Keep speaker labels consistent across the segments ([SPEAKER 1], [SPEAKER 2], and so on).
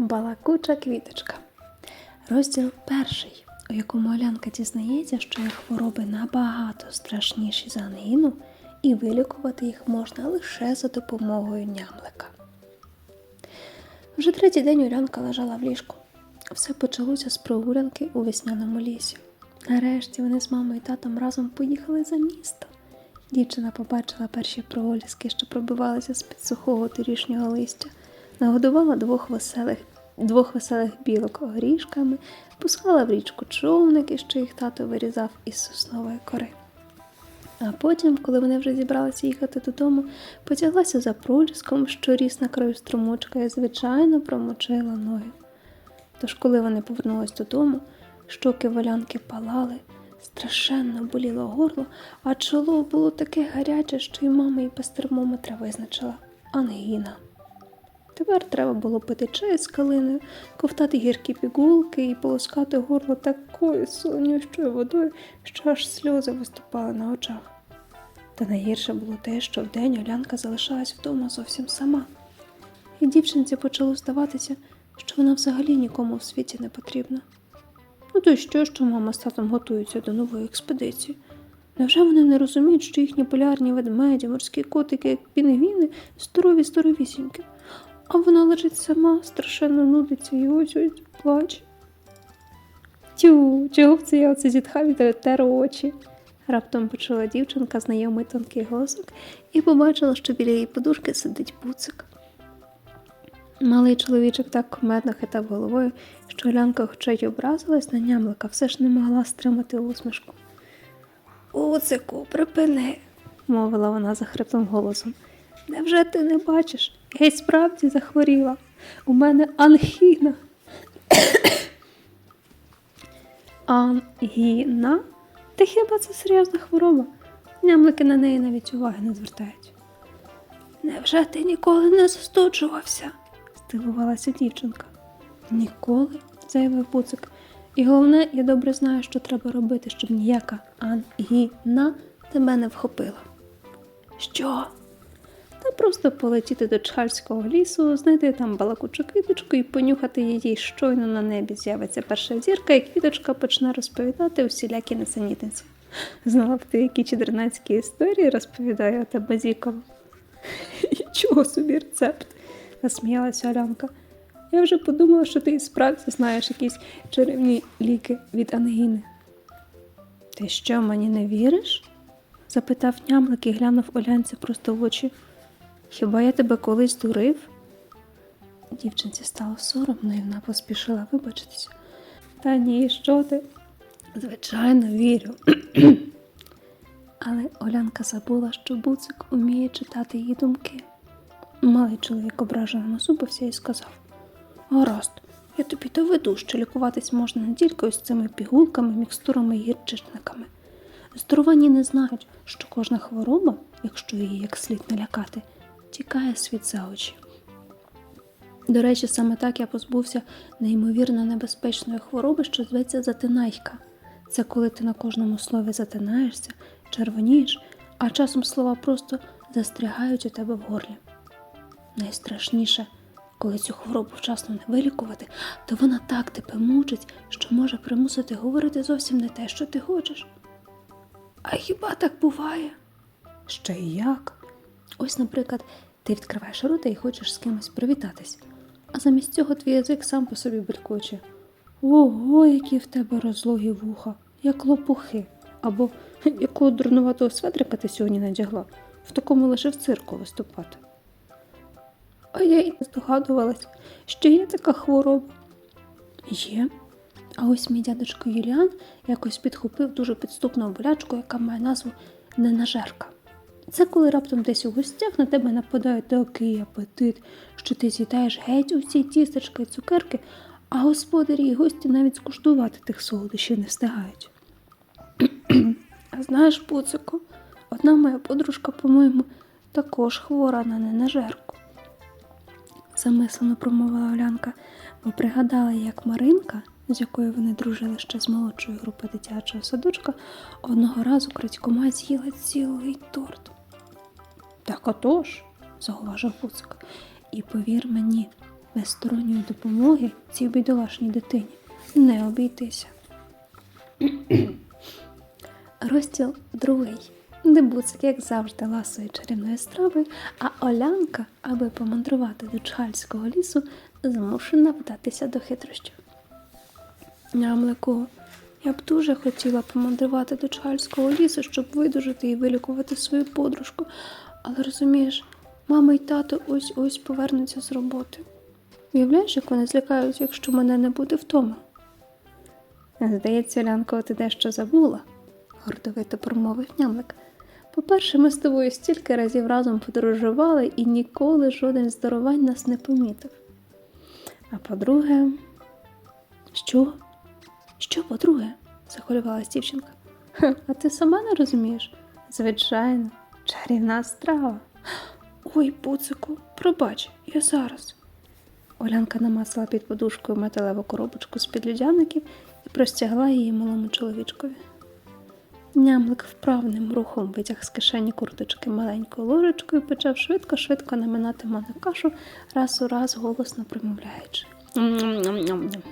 [SPEAKER 1] Балакуча квіточка. Розділ перший, у якому Олянка дізнається, що їх хвороби набагато страшніші за ангіну, і вилікувати їх можна лише за допомогою нямлика. Вже третій день Олянка лежала в ліжку. Все почалося з прогулянки у весняному лісі. Нарешті вони з мамою і татом разом поїхали за місто. Дівчина побачила перші проліски, що пробивалися з-під сухого торішнього листя, нагодувала двох веселих, двох веселих білок горішками, пускала в річку човники, що їх тато вирізав із соснової кори. А потім, коли вони вже зібралися їхати додому, потяглася за проліском, що ріс на краю струмочка, і звичайно промочила ноги. Тож, коли вони повернулись додому, щоки волянки палали, страшенно боліло горло, а чоло було таке гаряче, що й мама і без термометра визначила ангіна. Тепер треба було пити чай з калиною, ковтати гіркі пігулки і полоскати горло такою солонющою водою, що аж сльози виступали на очах. Та найгірше було те, що вдень Олянка залишалась вдома зовсім сама. І дівчинці почало здаватися, що вона взагалі нікому в світі не потрібна. Ну то й що, що мама з татом готуються до нової експедиції? Невже вони не розуміють, що їхні полярні ведмеді, морські котики, як пінгвіни, здорові здоровісінькі, а вона лежить сама, страшенно нудиться і ось ось плаче. Тю, чого б це я оце зітхав і тер очі? Раптом почула дівчинка знайомий тонкий голосок і побачила, що біля її подушки сидить буцик. Малий чоловічок так кумедно хитав головою, що Олянка, хоча й образилась на нямлика, все ж не могла стримати усмішку. Буцику, припини, мовила вона захриплим голосом. Невже ти не бачиш? Я й справді захворіла. У мене ангіна. Ангіна? Та хіба це серйозна хвороба? Нямлики на неї навіть уваги не звертають. Невже ти ніколи не застуджувався? здивувалася дівчинка. Ніколи, заявив буцик. І головне, я добре знаю, що треба робити, щоб ніяка ангіна тебе не вхопила. Що? Та просто полетіти до Чхальського лісу, знайти там балакучу квіточку і понюхати її щойно на небі з'явиться перша зірка, і квіточка почне розповідати усілякі несенітниці. Знала б ти, які чудернацькі історії розповідає та базікова. Чого собі рецепт? насміялася Олянка. Я вже подумала, що ти і справді знаєш якісь чарівні ліки від ангіни. Ти що, мені не віриш? запитав нямлик і глянув Олянці просто в очі. Хіба я тебе колись дурив? Дівчинці стало соромно, і вона поспішила вибачитися. Та ні, що ти? Звичайно, вірю. Але Олянка забула, що буцик уміє читати її думки. Малий чоловік ображено насупився і сказав: Гаразд, я тобі доведу, що лікуватись можна не тільки ось цими пігулками, мікстурами і гірчичниками. Здоровані не знають, що кожна хвороба, якщо її як слід налякати, тікає світ за очі. До речі, саме так я позбувся неймовірно небезпечної хвороби, що зветься затинайка. Це коли ти на кожному слові затинаєшся, червонієш, а часом слова просто застрягають у тебе в горлі. Найстрашніше, коли цю хворобу вчасно не вилікувати, то вона так тебе мучить, що може примусити говорити зовсім не те, що ти хочеш. А хіба так буває? Ще й як? Ось, наприклад, ти відкриваєш рота і хочеш з кимось привітатись, а замість цього твій язик сам по собі белькоче. Ого, які в тебе розлогі вуха, як лопухи, або якого дурнуватого светрика ти сьогодні надягла, в такому лише в цирку виступати. А я й не здогадувалась, що є така хвороба. Є. А ось мій дядечко Юліан якось підхопив дуже підступну болячку, яка має назву ненажерка. Це коли раптом десь у гостях на тебе нападає такий апетит, що ти з'їдаєш геть усі тістечки і цукерки, а господарі і гості навіть скуштувати тих солодощів не встигають. А знаєш, Пуцику, одна моя подружка, по-моєму, також хвора на ненажерку замислено промовила Олянка, бо пригадала, як Маринка, з якою вони дружили ще з молодшої групи дитячого садочка, одного разу крадькома з'їла цілий торт. Так отож, зауважив Пуцик, і повір мені, Без сторонньої допомоги цій бідолашній дитині не обійтися. Розділ другий. Де Буцик, як завжди, ласує чарівною стравою, а Олянка, аби помандрувати до Чхальського лісу, змушена вдатися до хитрощів. Нямлику, я б дуже хотіла помандрувати до Чхальського лісу, щоб видужити і вилікувати свою подружку. Але розумієш, мама й тато ось ось повернуться з роботи. Уявляєш, як вони злякаються, якщо мене не буде вдома? Здається, Лянко, ти дещо забула, гордовито промовив нямлик. По-перше, ми з тобою стільки разів разом подорожували і ніколи жоден з дарувань нас не помітив. А по-друге, що? Що, по-друге? захвилювалась дівчинка. А ти сама не розумієш? Звичайно, чарівна страва. Ой, буцику, пробач, я зараз. Олянка намасила під подушкою металеву коробочку з-під людяників і простягла її малому чоловічкові. Нямлик вправним рухом витяг з кишені курточки маленьку ложечку і почав швидко-швидко наминати манну кашу, раз у раз голосно промовляючи. «Ням-ням-ням-ням».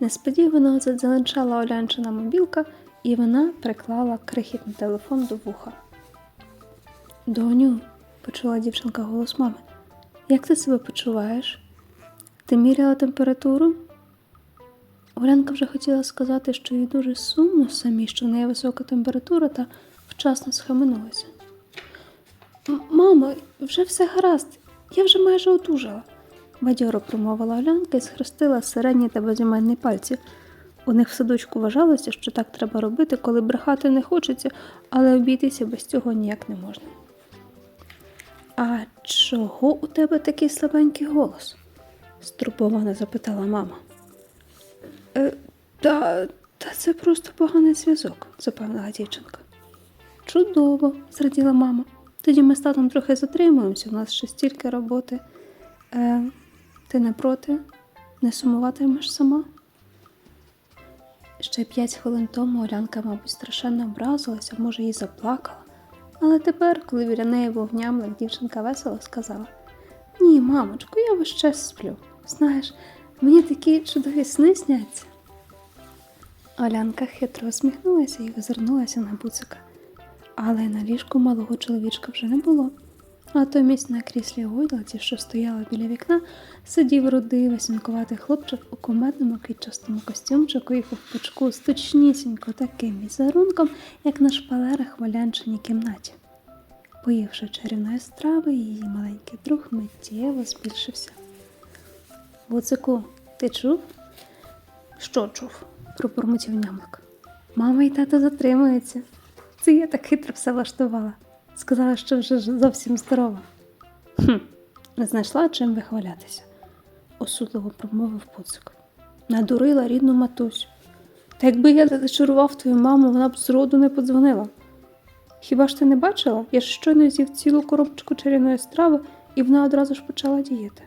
[SPEAKER 1] Несподівано задзеленчала Олянчина мобілка, і вона приклала крихітний телефон до вуха. Доню, почула дівчинка голос мами. Як ти себе почуваєш? Ти міряла температуру? Олянка вже хотіла сказати, що їй дуже сумно самі, що в неї висока температура, та вчасно схаменулася. Мамо, вже все гаразд, я вже майже одужала, бадьоро промовила Олянка і схрестила середні та безіменні пальці. У них в садочку вважалося, що так треба робити, коли брехати не хочеться, але обійтися без цього ніяк не можна. А чого у тебе такий слабенький голос? стурбовано запитала мама. Е, та, та це просто поганий зв'язок, запевнила дівчинка. Чудово, зраділа мама. Тоді ми з татом трохи затримуємося, у нас ще стільки роботи. Е, ти не проти? Не сумуватимеш сама? Ще п'ять хвилин тому Олянка, мабуть, страшенно образилася, може, і заплакала. Але тепер, коли біля неї був дівчинка весело сказала: Ні, мамочку, я весь час сплю. Знаєш, мені такі чудові сни сняться. Олянка хитро усміхнулася і озирнулася на буцика. Але на ліжку малого чоловічка вже не було. Натомість на кріслі гойдалці, що стояла біля вікна, сидів рудий веснкуватий хлопчик у кумедному квітчастому костюмчику і ковпачку з точнісінько таким візерунком, як на шпалерах в Олянчиній кімнаті. Поївши чарівної страви, її маленький друг миттєво збільшився. Буцику, ти чув? Що чув? пробурмотів нямлик. Мама і тато затримуються. Це я так хитро все влаштувала. Сказала, що вже зовсім здорова. Хм, не знайшла чим вихвалятися, осудливо промовив Пуцик. Надурила рідну матусю. Та якби я зачарував твою маму, вона б зроду не подзвонила. Хіба ж ти не бачила? Я щойно з'їв цілу коробочку чарівної страви, і вона одразу ж почала діяти.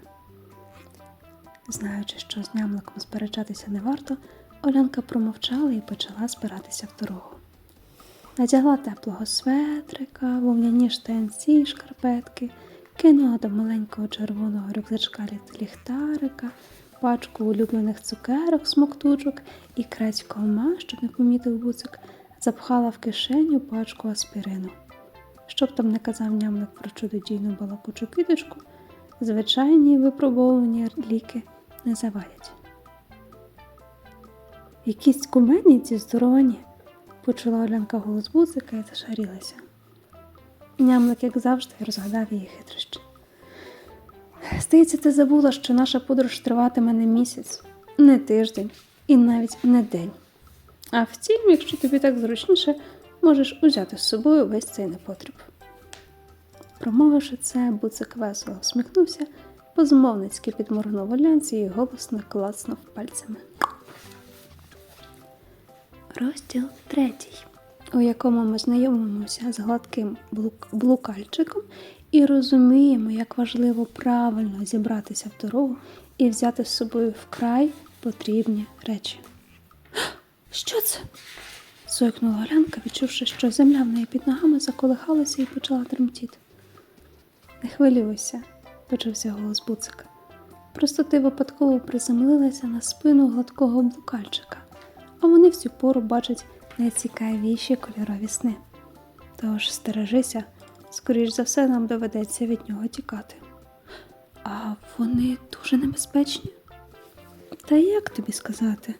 [SPEAKER 1] Знаючи, що з нямликом сперечатися не варто, Олянка промовчала і почала збиратися в дорогу. Надягла теплого светрика, вовняні штанці й шкарпетки, кинула до маленького червоного рюкзачка ліхтарика, пачку улюблених цукерок, смоктучок і крець колма, щоб не помітив буцик, запхала в кишеню пачку аспірину. Щоб там не казав нямлик про чудодійну балакучу квіточку, звичайні випробовувані ліки не завадять. Якісь кумедні ці здоровані, почула Олянка голос бузика і зашарілася. Нямлик, як завжди, розгадав її хитрощі. Здається, ти забула, що наша подорож триватиме не місяць, не тиждень і навіть не день. А втім, якщо тобі так зручніше, можеш узяти з собою весь цей непотріб. Промовивши це, буцик весело всміхнувся, позмовницьки підморгнув Олянці і голосно клацнув пальцями. Розділ третій, у якому ми знайомимося з гладким блук- блукальчиком і розуміємо, як важливо правильно зібратися в дорогу і взяти з собою вкрай потрібні речі. Що це? зойкнула Олянка, відчувши, що земля в неї під ногами заколихалася і почала тремтіти. Не хвилюйся, почувся голос буцика. Просто ти випадково приземлилася на спину гладкого блукальчика, а вони в цю пору бачать найцікавіші кольорові сни. Тож стережися, скоріш за все, нам доведеться від нього тікати. А вони дуже небезпечні. Та як тобі сказати,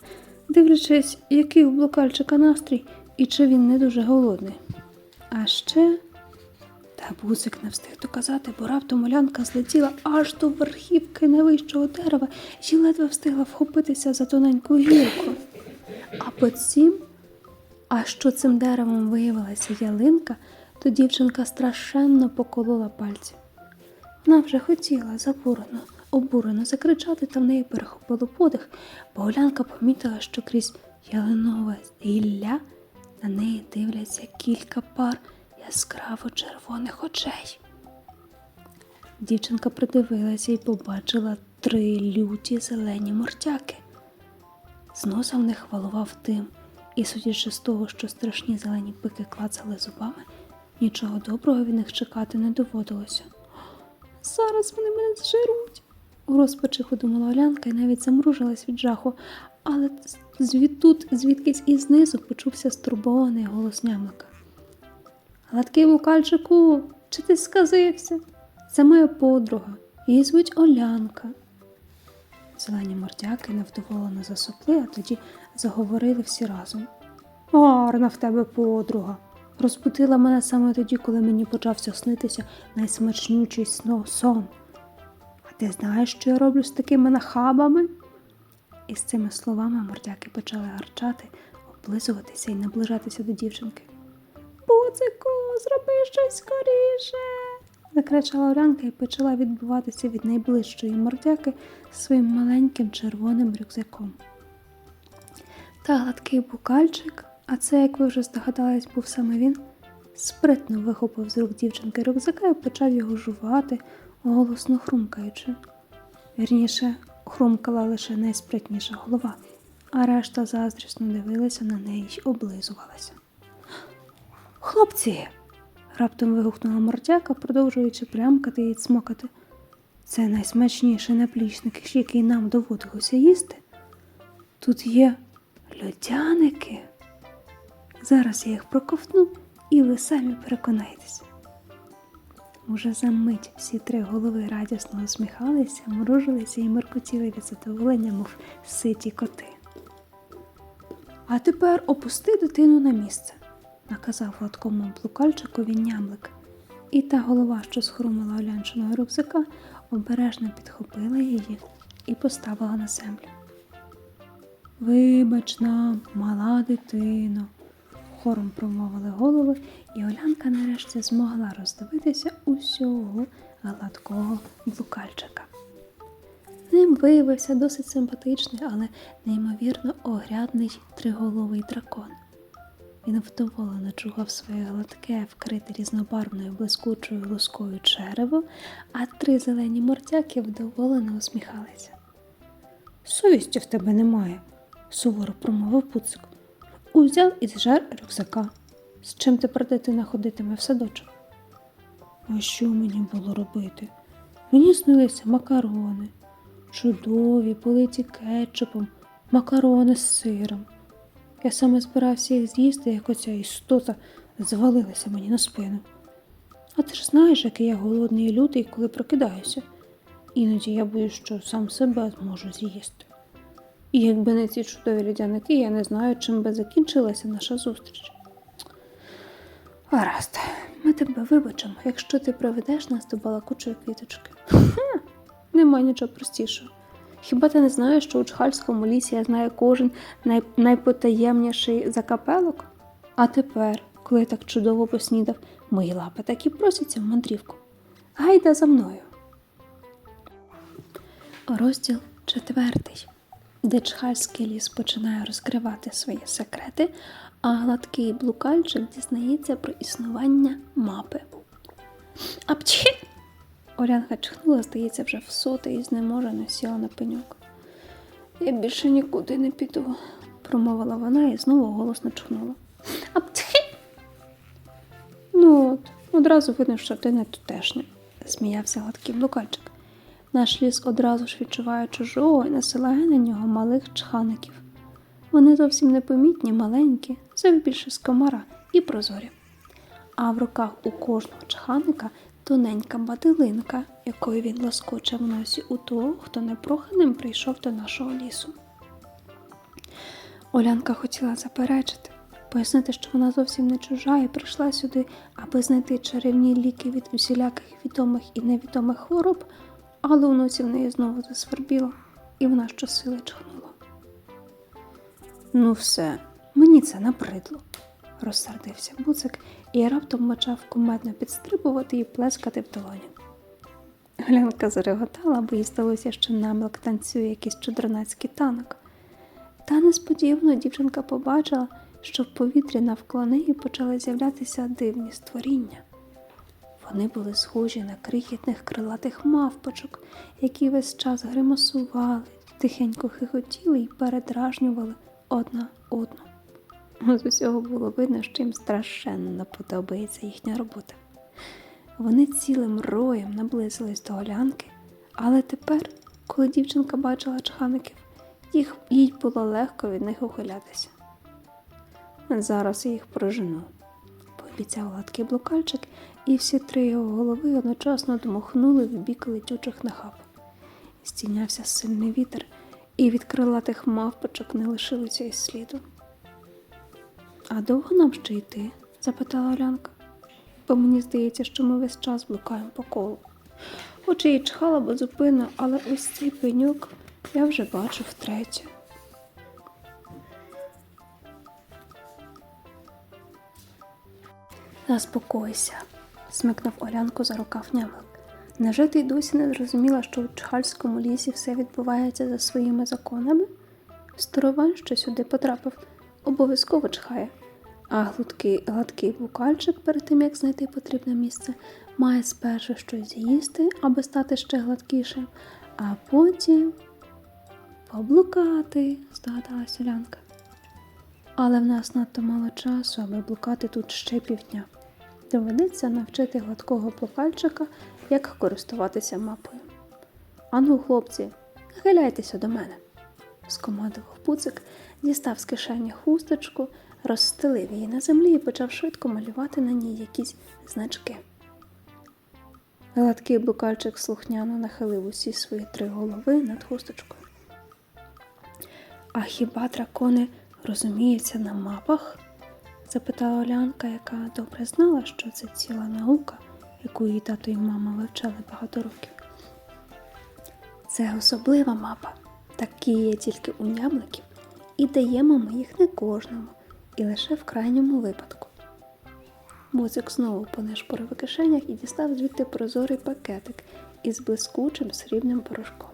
[SPEAKER 1] дивлячись, який у блукальчика настрій і чи він не дуже голодний. А ще. Та бусик не встиг доказати, бо раптом Олянка злетіла аж до верхівки найвищого дерева і ледве встигла вхопитися за тоненьку гілку. А потім, а що цим деревом виявилася ялинка, то дівчинка страшенно поколола пальці. Вона вже хотіла забурено, обурено закричати, та в неї перехопило подих, бо Олянка помітила, що крізь ялинове гілля на неї дивляться кілька пар яскраво червоних очей. Дівчинка придивилася і побачила три люті зелені мортяки. З носа в них валував дим, і, судячи з того, що страшні зелені пики клацали зубами, нічого доброго від них чекати не доводилося. Зараз вони мене зжируть. У розпачі подумала Олянка і навіть замружилась від жаху, але звідтут, звідкись і знизу почувся стурбований голос нямлика. Гладкий вукальчику, чи ти сказився? Це моя подруга, її звуть Олянка. Зелені мордяки невдоволено засопли, а тоді заговорили всі разом. Гарна в тебе подруга. Розбудила мене саме тоді, коли мені почався снитися найсмачнючий сон. А ти знаєш, що я роблю з такими нахабами? І з цими словами мордяки почали гарчати, облизуватися і наближатися до дівчинки. Буцику, зроби щось скоріше. Закричала Орянка і почала відбиватися від найближчої мордяки своїм маленьким червоним рюкзаком. Та гладкий букальчик, а це, як ви вже здогадались, був саме він, спритно вихопив з рук дівчинки рюкзака і почав його жувати, голосно хрумкаючи. Вірніше, хрумкала лише найспритніша голова, а решта заздрісно дивилася на неї й облизувалася. Хлопці. Раптом вигукнула мордяка, продовжуючи прямкати і цмокати. Це найсмачніший наплічник, який нам доводилося їсти. Тут є льодяники. Зараз я їх проковтну, і ви самі переконаєтесь. Уже за мить всі три голови радісно усміхалися, мружилися і меркотіли від задоволення, мов ситі коти. А тепер опусти дитину на місце, наказав гладкому блукальчикові нямлик. І та голова, що схрумила Олянчиного рюкзака, обережно підхопила її і поставила на землю. Вибач нам, мала дитино, хором промовили голови, і Олянка нарешті змогла роздивитися усього гладкого блукальчика. Ним виявився досить симпатичний, але неймовірно огрядний триголовий дракон. Він вдоволено чугав своє гладке, вкрите різнобарвною блискучою лускою черево, а три зелені мортяки вдоволено усміхалися. Совісті в тебе немає, суворо промовив пуцик. Узяв і зжер рюкзака. З чим тепер дитина ходитиме в садочок? А що мені було робити? Мені снилися макарони, чудові, политі кетчупом, макарони з сиром. Я саме збирався їх з'їсти, як оця істота звалилася мені на спину. А ти ж знаєш, який я голодний і лютий, коли прокидаюся. Іноді я боюсь, що сам себе зможу з'їсти. І якби не ці чудові лідяники, я не знаю, чим би закінчилася наша зустріч. Гаразд, ми тебе вибачимо, якщо ти приведеш нас до балакучої квіточки. Нема нічого простішого. Хіба ти не знаєш, що у Чхальському лісі я знаю кожен най... найпотаємніший закапелок? А тепер, коли я так чудово поснідав, мої лапи так і просяться в мандрівку. Гайда за мною. Розділ четвертий, де Чхальський ліс починає розкривати свої секрети, а гладкий блукальчик дізнається про існування мапи. Апчхі! Орянка чхнула, здається, вже в соте і знеможено сіла на пеньок. Я більше нікуди не піду, промовила вона і знову голосно чхнула. Апчхі! Ну от, одразу видно, що ти не тутешня, сміявся гладкий блукальчик. Наш ліс одразу ж відчуває чужого і насилає на нього малих чхаників. Вони зовсім непомітні, маленькі, це більше з комара і прозорі. А в руках у кожного чханика тоненька бадилинка, якою він лоскоче в носі у того, хто непроханим прийшов до нашого лісу. Олянка хотіла заперечити, пояснити, що вона зовсім не чужа і прийшла сюди, аби знайти чарівні ліки від усіляких відомих і невідомих хвороб, але у носі в неї знову засвербіло, і вона щосили чхнула. Ну, все, мені це набридло, розсердився буцик і раптом почав кумедно підстрибувати і плескати в долоні. Глянка зареготала, бо їй здалося, що намлок танцює якийсь чудернацький танок. Та несподівано дівчинка побачила, що в повітрі навколо неї почали з'являтися дивні створіння. Вони були схожі на крихітних крилатих мавпочок, які весь час гримасували, тихенько хихотіли і передражнювали одна одну. З усього було видно, що їм страшенно не подобається їхня робота. Вони цілим роєм наблизились до Олянки, але тепер, коли дівчинка бачила чхаників, їх їй було легко від них ухилятися. Зараз я їх прожену, пообіцяв гладкий блукальчик, і всі три його голови одночасно дмухнули в бік летючих нахаб. Стінявся сильний вітер, і від крилатих мавпочок не лишилося й сліду. А довго нам ще йти? запитала Олянка. Бо мені здається, що ми весь час блукаємо по колу. Хоч й чхала безупинно, але ось цей пеньок я вже бачу втретє. Заспокойся, смикнув Олянку за рукав нямик. Невже ти й досі не зрозуміла, що у Чхальському лісі все відбувається за своїми законами? Старован, що сюди потрапив, обов'язково чхає, а гладкий, гладкий букальчик перед тим, як знайти потрібне місце, має спершу щось з'їсти, аби стати ще гладкішим, а потім поблукати, здогадалась Олянка. Але в нас надто мало часу, аби блукати тут ще півдня. Доведеться навчити гладкого блукальчика, як користуватися мапою. Ану, хлопці, нахиляйтеся до мене, скомандував пуцик, дістав з кишені хусточку, розстелив її на землі і почав швидко малювати на ній якісь значки. Гладкий блукальчик слухняно нахилив усі свої три голови над хусточкою. А хіба дракони розуміються на мапах? запитала Олянка, яка добре знала, що це ціла наука, яку її тато і мама вивчали багато років. Це особлива мапа, такі є тільки у нябликів, і даємо ми їх не кожному, і лише в крайньому випадку. Буцик знову понишпорив у кишенях і дістав звідти прозорий пакетик із блискучим срібним порошком.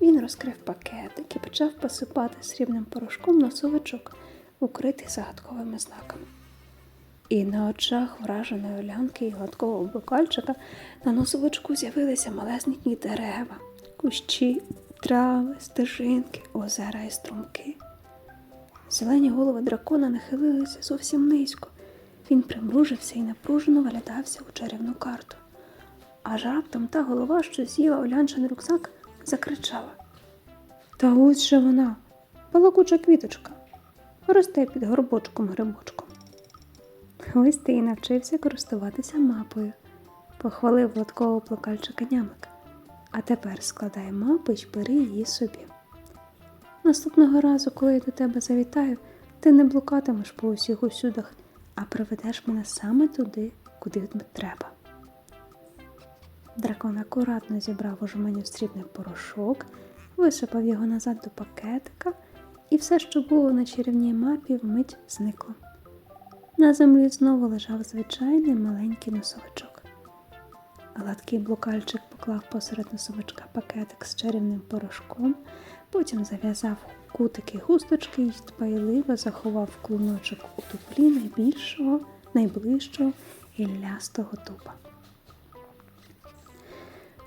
[SPEAKER 1] Він розкрив пакетик і почав посипати срібним порошком носовичок, укритий загадковими знаками. І на очах враженої Олянки і гладкого бокальчика на носовичку з'явилися малесенькі дерева, кущі, трави, стежинки, озера і струмки. Зелені голови дракона нахилилися зовсім низько. Він примружився і напружено виглядався у чарівну карту. Аж раптом та голова, що з'їла Олянчин рюкзак, закричала. Та ось же вона, балакуча квіточка, росте під горбочком грибочком. Ось ти і навчився користуватися мапою, похвалив гладкого плакальчика нямик. А тепер складай мапу й бери її собі. Наступного разу, коли я до тебе завітаю, ти не блукатимеш по усіх усюдах, а приведеш мене саме туди, куди треба. Дракон акуратно зібрав у жменю срібний порошок, висипав його назад до пакетика, і все, що було на чарівній мапі, вмить зникло. На землі знову лежав звичайний маленький носовичок. Гладкий блукальчик поклав посеред носовичка пакетик з чарівним порошком, потім зав'язав кутики густочки і дбайливо заховав клуночок у дуплі найбільшого, найближчого гіллястого дуба.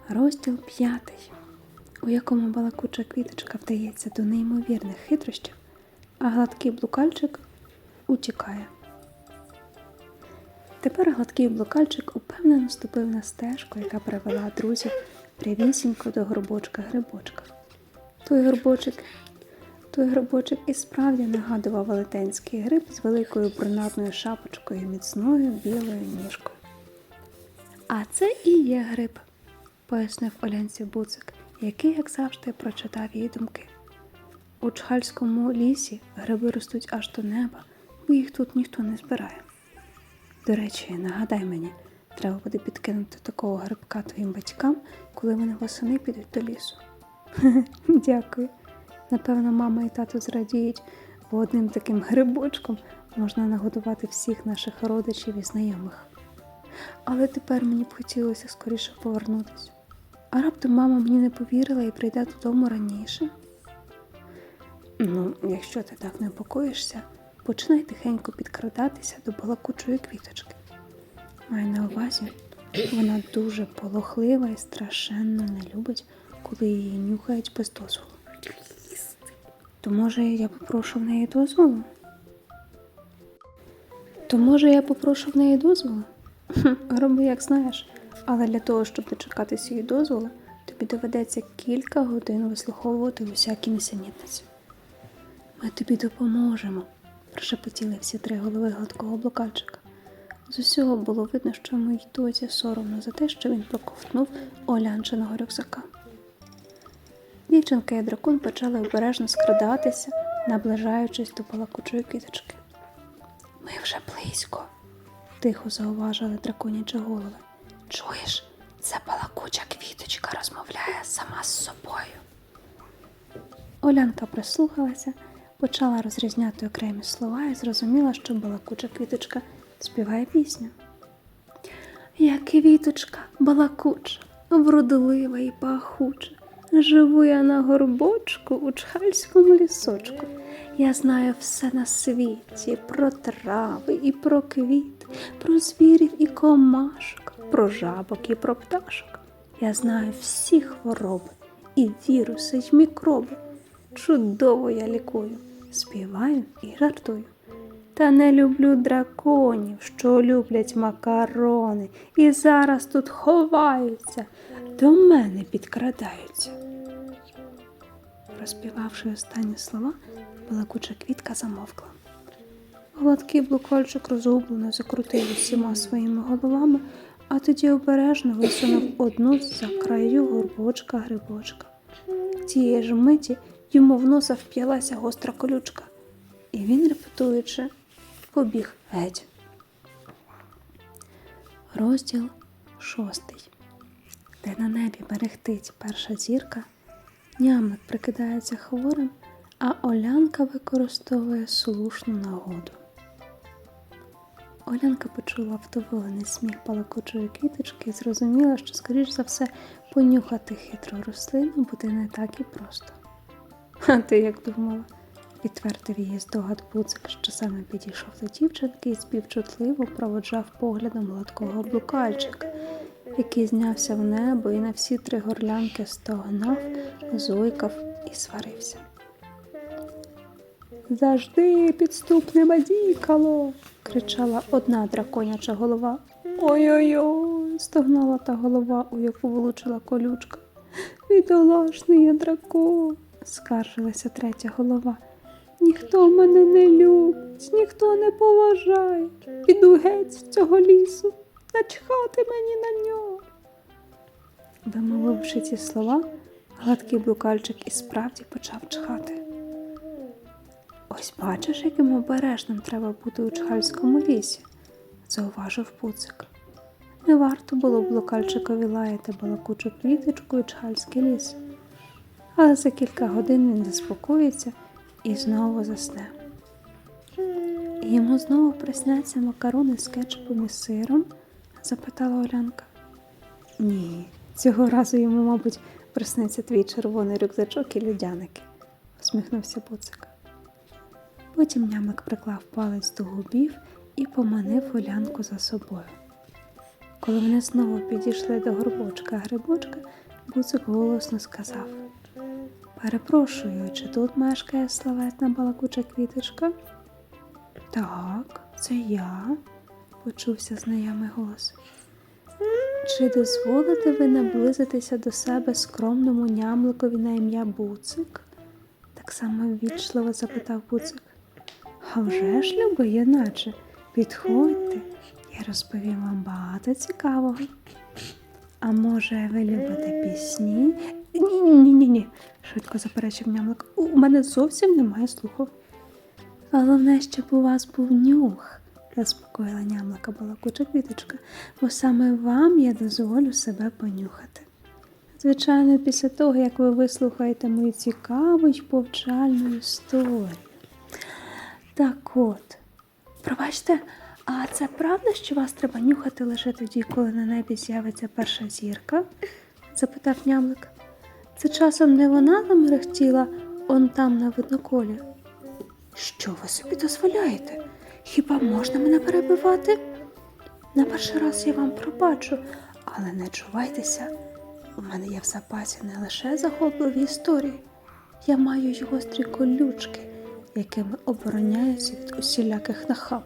[SPEAKER 1] Розділ п'ятий, у якому балакуча квіточка вдається до неймовірних хитрощів, а гладкий блукальчик утікає. Тепер гладкий блукальчик упевнено ступив на стежку, яка привела друзів прямісінько до горбочка грибочка. Той горбочок, той горбочок і справді нагадував велетенський гриб з великою брунатною шапочкою і міцною білою ніжкою. А це і є гриб, пояснив Олянці Буцик, який, як завжди, прочитав її думки. У Чхальському лісі гриби ростуть аж до неба, бо їх тут ніхто не збирає. До речі, нагадай мені, треба буде підкинути такого грибка твоїм батькам, коли вони восени підуть до лісу. Дякую. Напевно, мама і тато зрадіють, бо одним таким грибочком можна нагодувати всіх наших родичів і знайомих. Але тепер мені б хотілося скоріше повернутися. А раптом мама мені не повірила і прийде додому раніше. Ну, якщо ти так непокоїшся, починай тихенько підкрадатися до балакучої квіточки. Маю на увазі, вона дуже полохлива і страшенно не любить, коли її нюхають без дозволу. То може я попрошу в неї дозволу? То може я попрошу в неї дозволу? Роби, як знаєш, але для того, щоб дочекатися її дозволу, тобі доведеться кілька годин вислуховувати усякі несенітниці. Ми тобі допоможемо, прошепотіли всі три голови гладкого блокальчика. З усього було видно, що моїй дозі соромно за те, що він проковтнув олянчиного рюкзака. Дівчинка і дракон почали обережно скрадатися, наближаючись до балакучої квіточки. Ми вже близько, тихо зауважили драконячі голови. Чуєш, ця балакуча квіточка розмовляє сама з собою. Олянка прислухалася, почала розрізняти окремі слова і зрозуміла, що балакуча квіточка співає пісню. Я квіточка балакуча, вродлива і пахуча. Живу я на горбочку у чхальському лісочку. Я знаю все на світі про трави і про квіти, про звірів і комашок, про жабок і про пташок. Я знаю всі хвороби, і віруси, й мікроби. Чудово я лікую, співаю і жартую. Та не люблю драконів, що люблять макарони, і зараз тут ховаються, до мене підкрадаються. Розпівавши останні слова, балакуча квітка замовкла. Гладкий блукольчик розгублено закрутив усіма своїми головами, а тоді обережно висунув одну з-за краю горбочка грибочка. Тієї ж миті йому в носа вп'ялася гостра колючка, і він, репетуючи, побіг геть. Розділ шостий, де на небі мерехтить перша зірка, нямик прикидається хворим, а Олянка використовує слушну нагоду. Олянка почула вдоволений сміх балакучої квіточки і зрозуміла, що, скоріш за все, понюхати хитру рослину буде не так і просто. А ти як думала? підтвердив її здогад Буцик, що саме підійшов до дівчинки і співчутливо проводжав поглядом гладкого блукальчика, який знявся в небо і на всі три горлянки стогнав, зойкав і сварився. Завжди підступне бадікало. кричала одна драконяча голова. Ой-ой-ой, стогнала та голова, у яку влучила колючка. Бідолашний я дракон, скаржилася третя голова. Ніхто мене не любить, ніхто не поважає. Піду геть з цього лісу, начхати мені на нього. Вимовивши ці слова, гладкий блукальчик і справді почав чхати. Ось бачиш, яким обережним треба бути у чхальському лісі, зауважив пуцик. Не варто було блукальчикові лаяти балакучу квіточку і чхальський ліс. Але за кілька годин він заспокоїться і знову засне. І йому знову присняться макарони з кетчупом і сиром? Запитала Олянка. Ні, цього разу йому, мабуть, присниться твій червоний рюкзачок і людяники, усміхнувся Буцик. Потім нямик приклав палець до губів і поманив Олянку за собою. Коли вони знову підійшли до горбочка грибочка, Буцик голосно сказав Перепрошую, чи тут мешкає славетна балакуча квіточка? Так, це я, почувся знайомий голос. Чи дозволите ви наблизитися до себе скромному нямликові на ім'я Буцик? Так само ввічливо запитав Буцик. А вже ж, любо, юначе, підходьте, я розповім вам багато цікавого. А може, ви любите пісні? Ні, ні, ні, ні, ні, швидко заперечив нямлик. У мене зовсім немає слуху. Головне, щоб у вас був нюх, заспокоїла нямлика балакуча квіточка, бо саме вам я дозволю себе понюхати. Звичайно, після того, як ви вислухаєте мою цікаву й повчальну історію. Так от, пробачте, а це правда, що вас треба нюхати лише тоді, коли на небі з'явиться перша зірка? запитав нямлик. Це часом не вона замерехтіла он там на видноколі. Що ви собі дозволяєте? Хіба можна мене перебивати? На перший раз я вам пробачу, але не чувайтеся. У мене є в запасі не лише захопливі історії, я маю й гострі колючки, якими обороняюся від усіляких нахаб.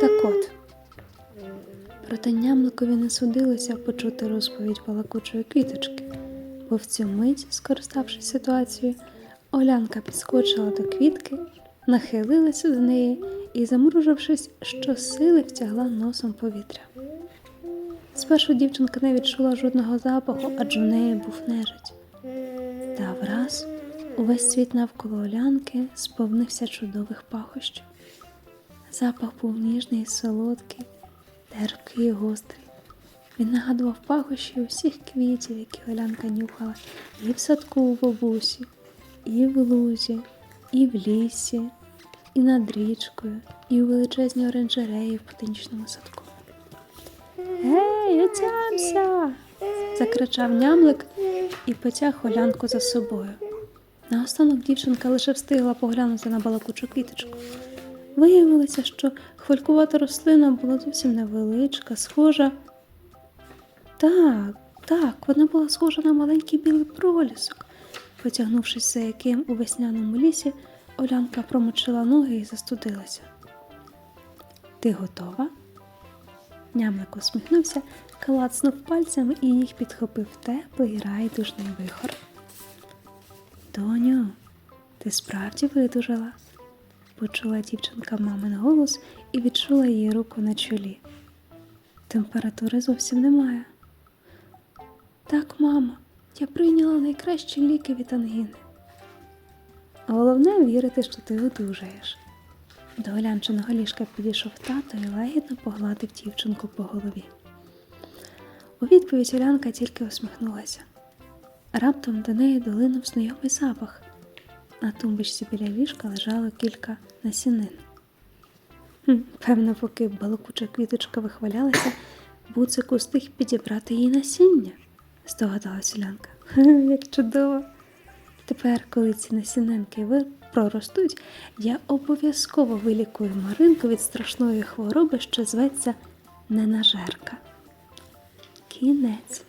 [SPEAKER 1] Так от, проте нямликові не судилося почути розповідь балакучої квіточки, бо в цю мить, скориставшись ситуацією, Олянка підскочила до квітки, нахилилася до неї і, замружившись, щосили втягла носом повітря. Спершу дівчинка не відчула жодного запаху, адже в неї був нежить. Та враз увесь світ навколо Олянки сповнився чудових пахощів. Запах був ніжний солодкий, терпкий і гострий. Він нагадував пахощі усіх квітів, які Олянка нюхала і в садку у бабусі, і в лузі, і в лісі, і над річкою, і у величезній оранжереї в ботанічному садку. Гей, отямся! закричав нямлик і потяг Олянку за собою. Наостанок дівчинка лише встигла поглянути на балакучу квіточку. Виявилося, що хвилькувата рослина була зовсім невеличка, схожа. Так, так, вона була схожа на маленький білий пролісок. Потягнувшись за яким у весняному лісі, Олянка промочила ноги і застудилася. Ти готова? Нямлик усміхнувся, клацнув пальцями і їх підхопив теплий райдужний вихор. Доню, ти справді видужала? почула дівчинка мамин голос і відчула її руку на чолі. Температури зовсім немає. Так, мамо, я прийняла найкращі ліки від ангіни. Головне вірити, що ти одужаєш. До Олянчиного ліжка підійшов тато і лагідно погладив дівчинку по голові. У відповідь Олянка тільки усміхнулася. Раптом до неї долинув знайомий запах. На тумбочці біля ліжка лежало кілька насінин. Певно, поки балакуча квіточка вихвалялася, буцик устиг підібрати їй насіння, здогадалась Улянка. «Хе, Як чудово! Тепер, коли ці насінинки проростуть, я обов'язково вилікую Маринку від страшної хвороби, що зветься ненажерка. Кінець.